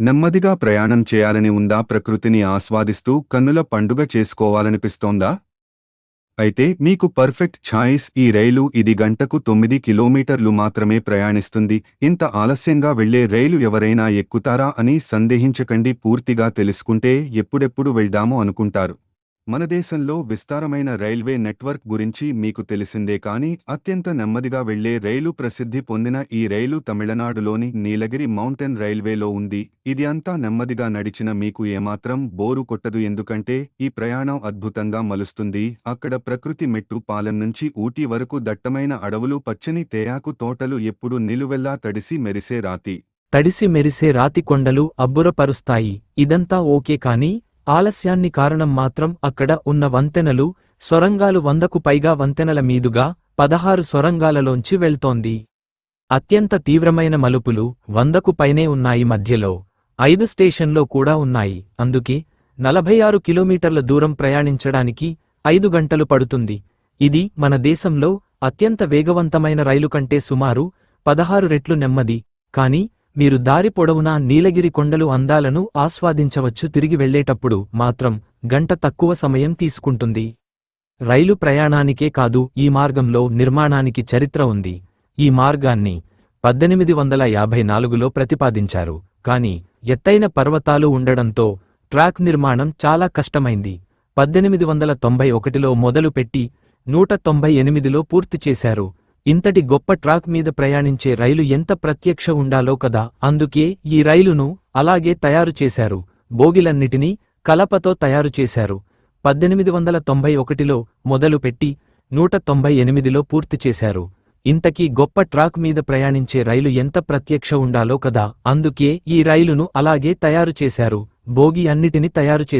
నెమ్మదిగా ప్రయాణం చేయాలని ఉందా ప్రకృతిని ఆస్వాదిస్తూ కన్నుల పండుగ చేసుకోవాలనిపిస్తోందా? అయితే మీకు పర్ఫెక్ట్ ఛాయిస్ ఈ రైలు ఇది గంటకు తొమ్మిది కిలోమీటర్లు మాత్రమే ప్రయాణిస్తుంది. ఇంత ఆలస్యంగా వెళ్ళే రైలు ఎవరైనా ఎక్కుతారా అని సందేహించకండి. పూర్తిగా తెలుసుకుంటే ఎప్పుడెప్పుడు వెళ్దామో అనుకుంటారు. మన దేశంలో విస్తారమైన రైల్వే నెట్వర్క్ గురించి మీకు తెలిసిందే కానీ అత్యంత నెమ్మదిగా వెళ్ళే రైలు ప్రసిద్ధి పొందిన ఈ రైలు తమిళనాడులోని నీలగిరి మౌంటైన్ రైల్వేలో ఉంది. ఇది అంతా నెమ్మదిగా నడిచిన మీకు ఏమాత్రం బోరు కొట్టదు ఎందుకంటే ఈ ప్రయాణం అద్భుతంగా మలుస్తుంది. అక్కడ ప్రకృతి మెట్టు పాలెం నుంచి ఊటీ వరకు దట్టమైన అడవులు పచ్చని తేయాకు తోటలు ఎప్పుడు నిలువెల్లా తడిసి మెరిసే రాతి. తడిసి మెరిసే రాతి కొండలు అబ్బురపరుస్తాయి. ఇదంతా ఓకే కానీ ఆలస్యాన్ని కారణం మాత్రం అక్కడ ఉన్న వంతెనలు సొరంగాలు వందకు పైగా వంతెనల మీదుగా పదహారు సొరంగాలలోంచి వెళ్తోంది. అత్యంత తీవ్రమైన మలుపులు వందకు పైనే ఉన్నాయి మధ్యలో. ఐదు స్టేషన్లో కూడా ఉన్నాయి. అందుకే నలభై ఆరు కిలోమీటర్ల దూరం ప్రయాణించడానికి ఐదు గంటలు పడుతుంది. ఇది మన దేశంలో అత్యంత వేగవంతమైన రైలు కంటే సుమారు పదహారు రెట్లు నెమ్మది. కాని మీరు దారి పొడవునా నీలగిరి కొండలు అందాలను ఆస్వాదించవచ్చు. తిరిగి వెళ్ళేటప్పుడు మాత్రం గంట తక్కువ సమయం తీసుకుంటుంది. రైలు ప్రయాణానికే కాదు ఈ మార్గంలో నిర్మాణానికి చరిత్ర ఉంది. ఈ మార్గాన్ని పద్దెనిమిది వందల యాభై నాలుగులో ప్రతిపాదించారు. కాని ఎత్తైన పర్వతాలు ఉండడంతో ట్రాక్ నిర్మాణం చాలా కష్టమైంది. పద్దెనిమిది వందల తొంభై ఒకటిలో మొదలుపెట్టి నూట తొంభై ఎనిమిదిలో పూర్తి చేశారు. ఇంతటి గొప్ప ట్రాక్ మీద ప్రయాణించే రైలు ఎంత ప్రత్యక్ష ఉండాలో కదా. అందుకే ఈ రైలును అలాగే తయారు చేశారు. బోగిలన్నిటినీ కలపతో తయారు చేశారు. పద్దెనిమిది వందల తొంభై ఒకటిలో మొదలుపెట్టి నూట తొంభై ఎనిమిదిలో పూర్తి చేశారు. ఇంతకీ గొప్ప ట్రాక్ మీద ప్రయాణించే రైలు ఎంత ప్రత్యక్ష ఉండాలో కదా. అందుకే ఈ రైలును అలాగే తయారు చేశారు. బోగి అన్నిటిని తయారు చేశారు.